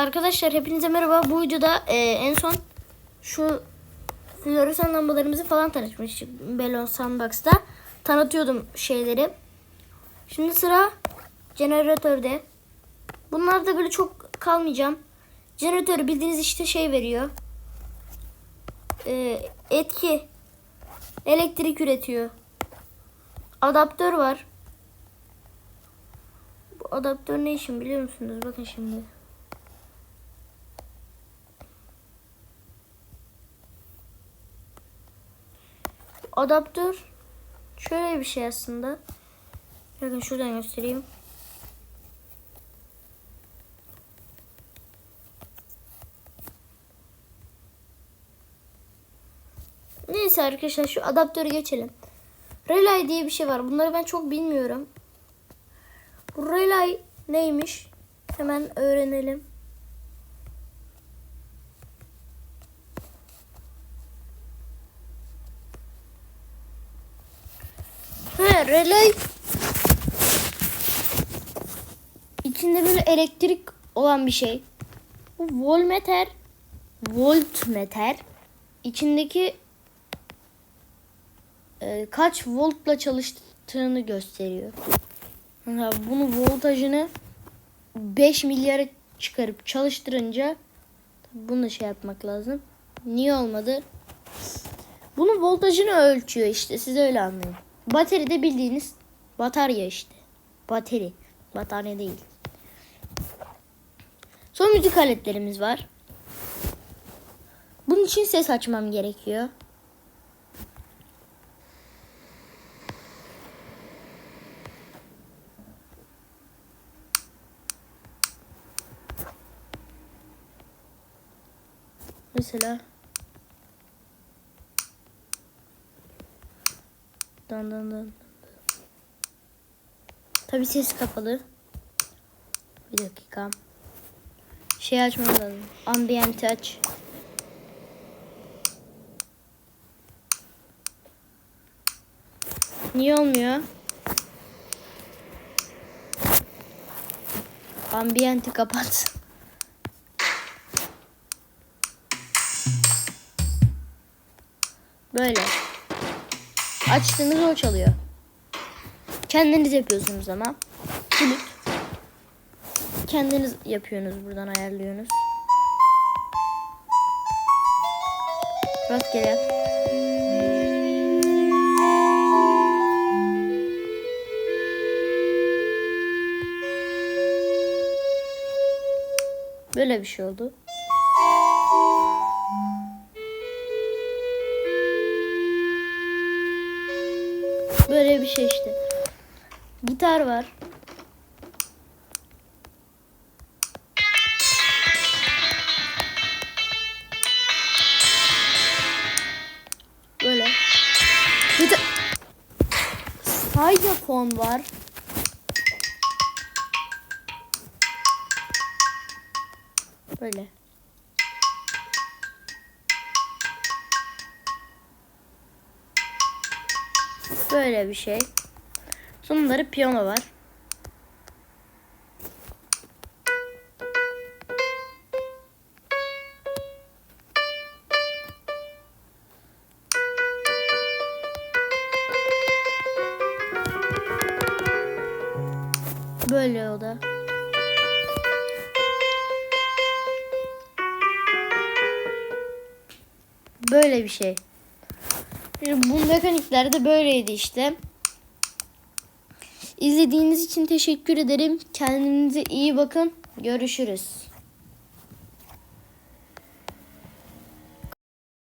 Arkadaşlar hepinize merhaba. Bu videoda e, en son şu floresan lambalarımızı falan tanıtmıştık. Belon Sandbox'ta. Tanıtıyordum şeyleri. Şimdi sıra jeneratörde. Bunlarda böyle çok kalmayacağım. Jeneratör bildiğiniz işte şey veriyor. E, etki. Elektrik üretiyor. Adaptör var. Bu adaptör ne için biliyor musunuz? Bakın şimdi. Adaptör şöyle bir şey aslında. Bakın şuradan göstereyim. Neyse arkadaşlar şu adaptörü geçelim. Relay diye bir şey var. Bunları ben çok bilmiyorum. Bu relay neymiş? Hemen öğrenelim. Relay içinde böyle elektrik olan bir şey. Bu voltmeter voltmeter içindeki e, kaç voltla çalıştığını gösteriyor. Bunu voltajını 5 milyara çıkarıp çalıştırınca bunu şey yapmak lazım. Niye olmadı? Bunun voltajını ölçüyor işte. Siz öyle anlayın. Bateri de bildiğiniz batarya işte. Bateri. Batarya değil. Son müzik aletlerimiz var. Bunun için ses açmam gerekiyor. Mesela Dan dan dan. Tabi ses kapalı. Bir dakika. Şey açmam lazım. Ambient aç. Niye olmuyor? Ambienti kapat. Böyle. Açtığınız o çalıyor. Kendiniz yapıyorsunuz ama. Flüt. Kendiniz yapıyorsunuz buradan ayarlıyorsunuz. Rastgele. Böyle bir şey oldu. Böyle bir şey işte. Gitar var. Böyle. Bir de saxofon var. Böyle. Böyle bir şey. Sonları piyano var. Böyle o da. Böyle bir şey. Bu mekanikler de böyleydi işte. İzlediğiniz için teşekkür ederim. Kendinize iyi bakın. Görüşürüz.